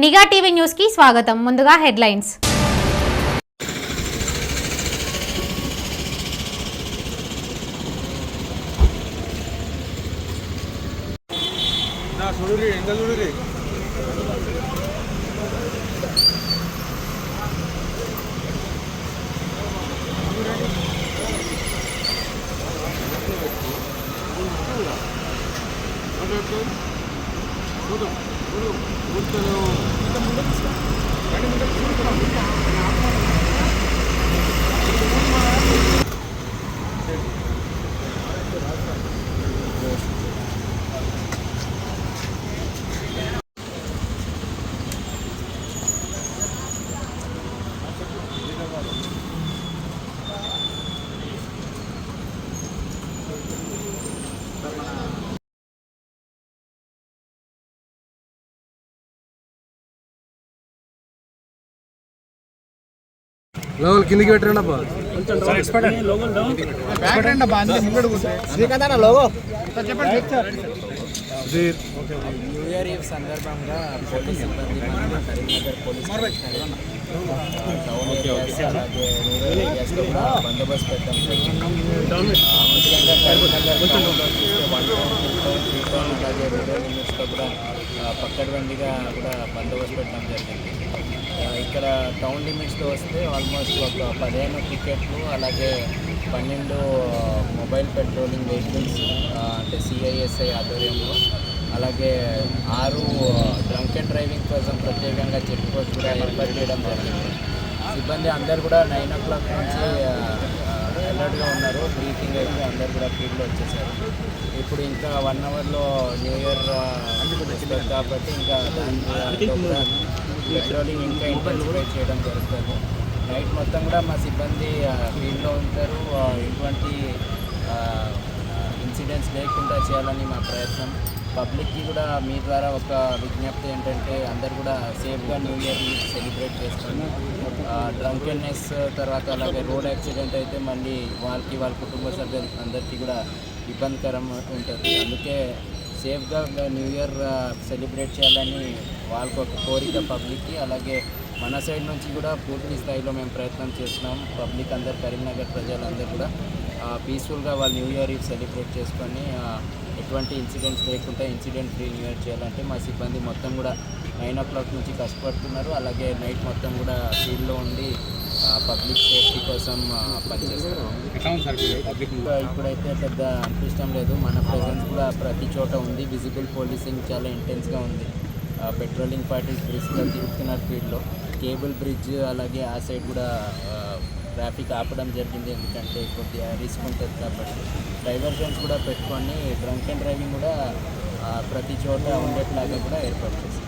నిఘా టీవీ న్యూస్కి స్వాగతం. ముందుగా హెడ్లైన్స్. నా చూడురి ఎంత చూడురి లోపల కిందికి పెట్టండి అబ్బా. సుధీర్ న్యూ ఇయర్ ఈవ్ సందర్భంగా పోలీస్ సిబ్బంది మన కరీంనగర్ పోలీస్ టౌన్ ఏరియాస్ అలాగే రూరల్ ఏరియాస్లో కూడా బందోబస్తు పెట్టాం ముఖ్యంగా కరీంనగర్ వన్ టౌన్ టూ అలాగే కూడా ఆ, పక్కడబండిగా కూడా బందోబస్తు పెట్టడం జరిగింది. ఇక్కడ టౌన్ లిమిట్స్లో వస్తే ఆల్మోస్ట్ ఒక పదిహేను టికెట్లు అలాగే పన్నెండు మొబైల్ పెట్రోలింగ్ వెహికల్స్ అంటే సిఐఎస్ఐ ఆధ్వర్యంలో అలాగే ఆరు డ్రంక్ అండ్ డ్రైవింగ్ కోసం ప్రత్యేకంగా చెక్ పోస్ట్ కూడా ఏర్పాటు చేయడం జరిగింది. సిబ్బంది అందరు కూడా నైన్ ఓ క్లాక్ నుంచి అలర్ట్గా ఉన్నారు. బ్రీఫింగ్ అయితే అందరు కూడా ఫీల్డ్లో వచ్చేసారు. ఇప్పుడు ఇంకా వన్ అవర్లో న్యూ ఇయర్ వస్తుంది కాబట్టి ఇంకా కూడా పెట్రోలింగ్ ఇంకా ఇంటెన్సిఫై చేయడం జరుగుతుంది. నైట్ మొత్తం కూడా మా సిబ్బంది ఫీల్డ్లో ఉంటారు. ఇన్సిడెంట్స్ లేకుండా చేయాలని మా ప్రయత్నం. పబ్లిక్కి కూడా మీ ద్వారా ఒక విజ్ఞప్తి ఏంటంటే అందరు కూడా సేఫ్గా న్యూ ఇయర్ సెలబ్రేట్ చేసుకొని డ్రంకెన్నెస్ తర్వాత అలాగే రోడ్ యాక్సిడెంట్ అయితే మళ్ళీ వాళ్ళకి వాళ్ళ కుటుంబ సభ్యులు అందరికీ కూడా ఇబ్బందికరం ఉంటుంది. అందుకే సేఫ్గా న్యూ ఇయర్ సెలబ్రేట్ చేయాలని వాళ్ళకు ఒక కోరిక పబ్లిక్కి. అలాగే మన సైడ్ నుంచి కూడా పూర్తి స్థాయిలో మేము ప్రయత్నం చేస్తున్నాం. పబ్లిక్ అందరు కరీంనగర్ ప్రజలందరూ కూడా పీస్ఫుల్గా వాళ్ళు న్యూ ఇయర్ ఈవ్ సెలబ్రేట్ చేసుకొని ఎటువంటి ఇన్సిడెంట్స్ లేకుండా ఇన్సిడెంట్ ఫ్రీ న్యూ ఇయర్ చేయాలంటే మా సిబ్బంది మొత్తం కూడా నైన్ ఓ క్లాక్ నుంచి కష్టపడుతున్నారు. అలాగే నైట్ మొత్తం కూడా ఫీల్డ్లో ఉండి పబ్లిక్ సేఫ్టీ కోసం ఇంకా ఇప్పుడైతే పెద్ద అనిపించడం లేదు. మన ప్రెజెన్స్ కూడా ప్రతి చోట ఉంది. విజిబుల్ పోలీసింగ్ చాలా ఇంటెన్స్గా ఉంది. పెట్రోలింగ్ పార్టీస్ బ్రిడ్జ్గా తిరుగుతున్నారు ఫీల్డ్లో కేబుల్ బ్రిడ్జ్ అలాగే ఆ సైడ్ కూడా ట్రాఫిక్ ఆపడం జరిగింది. ఎందుకంటే కొద్దిగా రిస్క్ ఉంటుంది కాబట్టి డైవర్షన్స్ కూడా పెట్టుకొని డ్రంక్ అండ్ డ్రైవింగ్ కూడా ప్రతి చోట ఉండేట్లాగా కూడా ఏర్పాటు చేశారు.